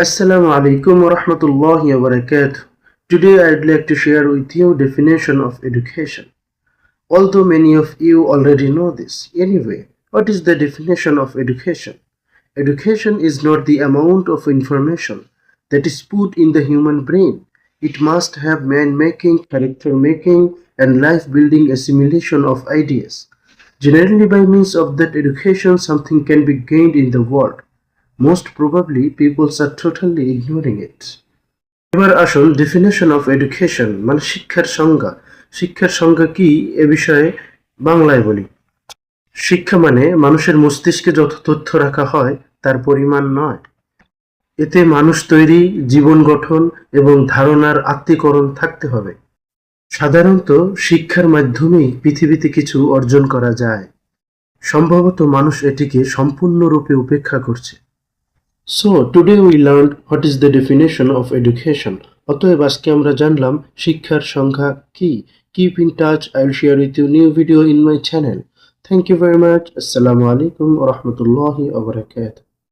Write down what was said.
Assalamu alaikum wa rahmatullahi wa barakatuh. Today I'd like to share with you definition of education. Although many of you already know this, anyway, what is the definition of education? Education is not the amount of information that is put in the human brain. It must have man making, character making, and life building assimilation of ideas. Generally, by means of that education, something can be gained in the world. Most probably, people are totally ignoring it. এবার আসুন definition of education মানে শিক্ষার সংজ্ঞা। শিক্ষার সংজ্ঞা কি? এ বিষয়ে বাংলায় বলি। শিক্ষা মানে মানুষের মস্তিষ্কে যত তথ্য রাখা হয় তার পরিমাণ নয়। এতে মানুষ তৈরি জীবন গঠন এবং ধারণার আত্মীকরণ থাকতে হবে। সাধারণত শিক্ষার মাধ্যমেই পৃথিবীতে কিছু অর্জন করা যায়। সম্ভবত মানুষ এটিকে সম্পূর্ণরূপে উপেক্ষা করছে। So today we learn what is the definition of education অতএব আজকে আমরা জানলাম শিক্ষার সংখ্যা কি? Keep in touch I will share with you new video in my channel thank you very much আসসালামু আলাইকুম রহমতুল্লাহি ওবরাকাতুহ